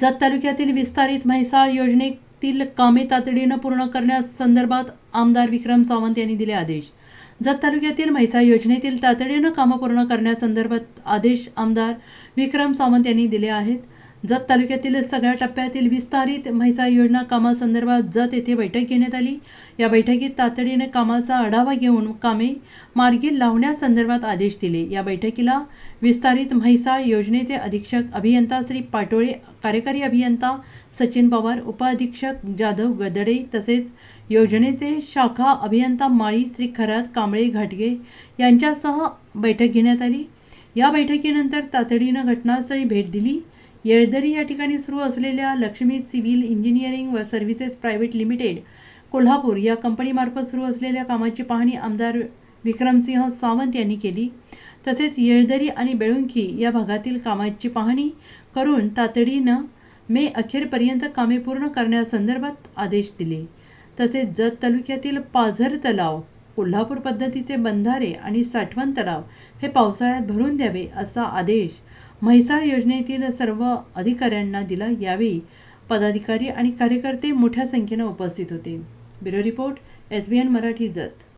जत तालुक्यातील विस्तारित म्हैसाळ योजनेतील कामे तातडीनं पूर्ण करण्यास संदर्भात आमदार विक्रम सावंत यांनी दिले आदेश. जत तालुक्यातील म्हैसाळ योजनेतील तातडीनं कामं पूर्ण करण्यासंदर्भात आदेश आमदार विक्रम सावंत यांनी दिले आहेत. जत तालुक्यातील सगळ्या टप्प्यातील विस्तारित म्हैसाळ योजना कामासंदर्भात जत येथे बैठक घेण्यात आली. या बैठकीत तातडीने कामाचा आढावा घेऊन कामे मार्गी लावण्यासंदर्भात आदेश दिले. या बैठकीला विस्तारित म्हैसाळ योजनेचे अधीक्षक अभियंता श्री पाटोळे कार्यकारी अभियंता सचिन पवार उपअधीक्षक जाधव गदडे तसेच योजनेचे शाखा अभियंता माळी श्री खरात कांबळे घाटगे यांच्यासह बैठक घेण्यात आली. या बैठकीनंतर तातडीनं घटनास्थळी भेट दिली. येळदरी या ठिकाणी सुरू असलेल्या लक्ष्मी सिव्हिल इंजिनिअरिंग व सर्व्हिसेस प्रायव्हेट लिमिटेड कोल्हापूर या कंपनीमार्फत सुरू असलेल्या कामाची पाहणी आमदार विक्रमसिंह सावंत यांनी केली. तसेच येळदरी आणि बेळुंखी या भागातील कामाची पाहणी करून तातडीनं मे अखेरपर्यंत कामे पूर्ण करण्यासंदर्भात आदेश दिले. तसेच जत तालुक्यातील पाझर तलाव कोल्हापूर पद्धतीचे बंधारे आणि साठवण तलाव हे पावसाळ्यात भरून द्यावे असा आदेश म्हैसाळ योजनेतील सर्व अधिकाऱ्यांना दिला यावेळी पदाधिकारी आणि कार्यकर्ते मोठ्या संख्येनं उपस्थित होते. Bureau report S B N Marathi Jath.